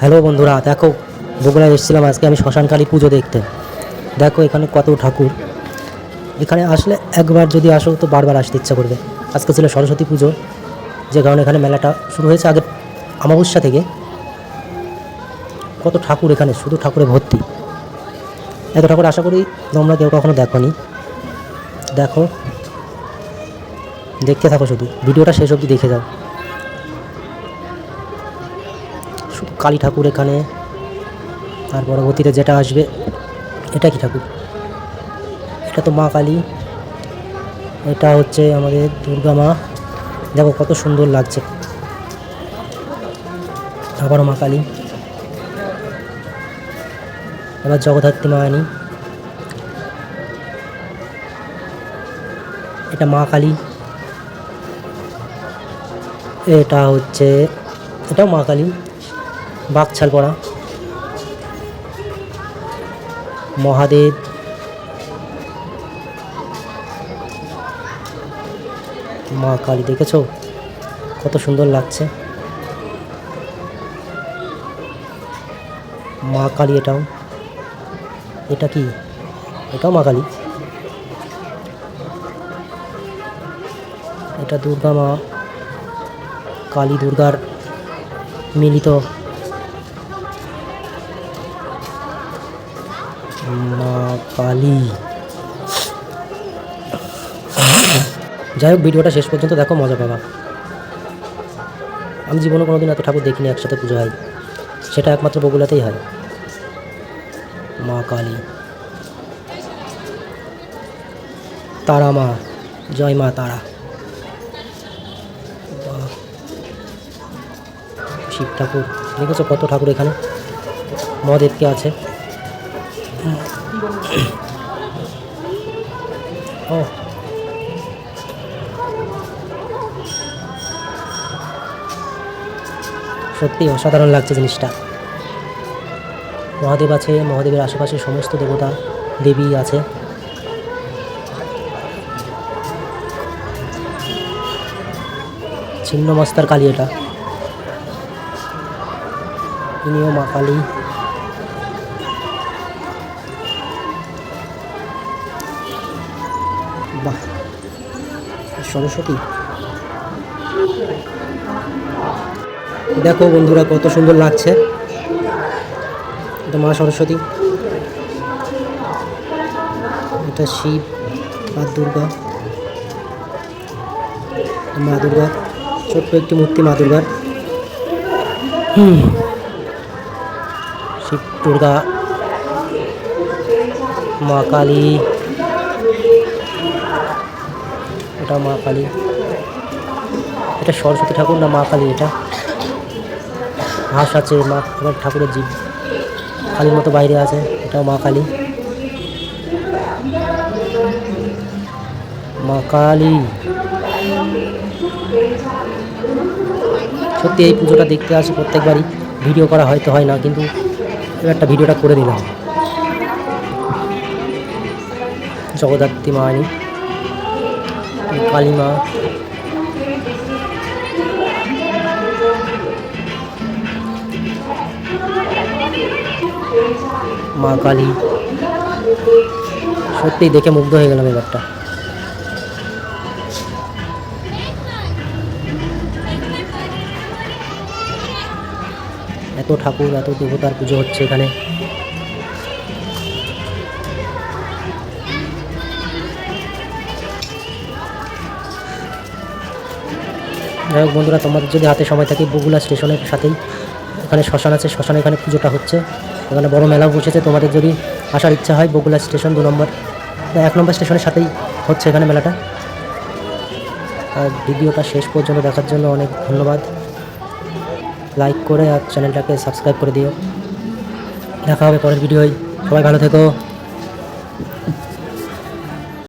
Hello বন্ধুরা, দেখো, বগুড়ায় এসেছিলাম আজকে আমি শ্মশানকালী পুজো দেখতে। দেখো এখানে কত ঠাকুর। এখানে আসলে একবার যদি আসো তো বারবার আসতে ইচ্ছা করবে। আজকে ছিল সরস্বতী পুজো, যে কারণে এখানে মেলাটা শুরু হয়েছে আগে অমাবস্যা থেকে। কত ঠাকুর এখানে, শুধু ঠাকুরে ভর্তি। এত ঠাকুর আশা করি তোমরা কেউ কখনো দেখোনি। দেখো, দেখতে থাকো শুধু, ভিডিওটা শেষ অবধি দেখে যাও। কালী ঠাকুর এখানে। আর পরবর্তীতে যেটা আসবে, এটা কি ঠাকুর? এটা তো মা কালী। এটা হচ্ছে আমাদের দুর্গা মা। দেখো কত সুন্দর লাগছে। আবারও মা কালী। আবার জগদ্ধাত্রী মা আনি এটা মা কালী। এটা হচ্ছে, এটাও মা কালী। বাঘছাল পড়া মহাদেব। মা কালী দেখেছ? কত সুন্দর লাগছে। মা কালী এটাও। এটা কি? এটাও মা কালী? এটা দুর্গা মা। কালী দুর্গার মিলিত মা কালী যাই হোক ভিডিওটা শেষ পর্যন্ত দেখো, মজা পাবা। আমি জীবনে কোনোদিন এত ঠাকুর দেখিনি, একসাথে পুজো হয়। সেটা একমাত্র বগুলাতেই হয়। মা কালী তারা মা, জয় মা তারা। শিব ঠাকুর, দেখেছ কত ঠাকুর এখানে? মহাদেবকে আছে। ও। সত্যি অসাধারণ লাগছে জিনিসটা। মহাদেব আছে, মহাদেবের আশেপাশে সমস্ত দেবতা, দেবী আছে। ছিন্ন মস্তার কালী এটা। ইনিও মা কালী। বাহ, সরস্বতী। দেখো বন্ধুরা, কত সুন্দর লাগছে। এটা মা সরস্বতী। এটা শিব আর দুর্গা। মা দুর্গা, ছোট্ট একটি মূর্তি মা দুর্গার। শিব, দুর্গা, মা কালী। এটা মা কালী। এটা সরস্বতী ঠাকুর না মা কালী এটা? হাঁস আছে, মা ঠাকুরের জীব। কালীর মতো বাইরে আছে, এটাও মা কালী। মা কালী। সত্যি এই পুজোটা দেখতে আসি প্রত্যেকবারই। ভিডিও করা হয়তো হয় না, কিন্তু একটা ভিডিওটা করে দিলাম। জগদ্ধাত্রী মা আনি কালী মা মা কালী। সত্যি দেখে মুগ্ধ হয়ে গেলাম এবারটা। এত ঠাকুর, এত দেবতার পুজো হচ্ছে এখানে। যাই হোক বন্ধুরা, তোমাদের যদি হাতে সময় থাকে বগুলা স্টেশনের সাথেই। ওখানে শ্মশান আছে, শ্মশানে এখানে পুজোটা হচ্ছে। ওখানে বড় মেলাও বসেছে, তোমাদের যদি আসার ইচ্ছা হয় বগুলা স্টেশন দু নম্বর। এক নম্বর স্টেশনের সাথেই হচ্ছে এখানে মেলাটা। আর ভিডিওটা শেষ পর্যন্ত দেখার জন্য অনেক ধন্যবাদ। লাইক করে আর চ্যানেলটাকে সাবস্ক্রাইব করে দিও। দেখা হবে পরের ভিডিওয়। সবাই ভালো থেকো।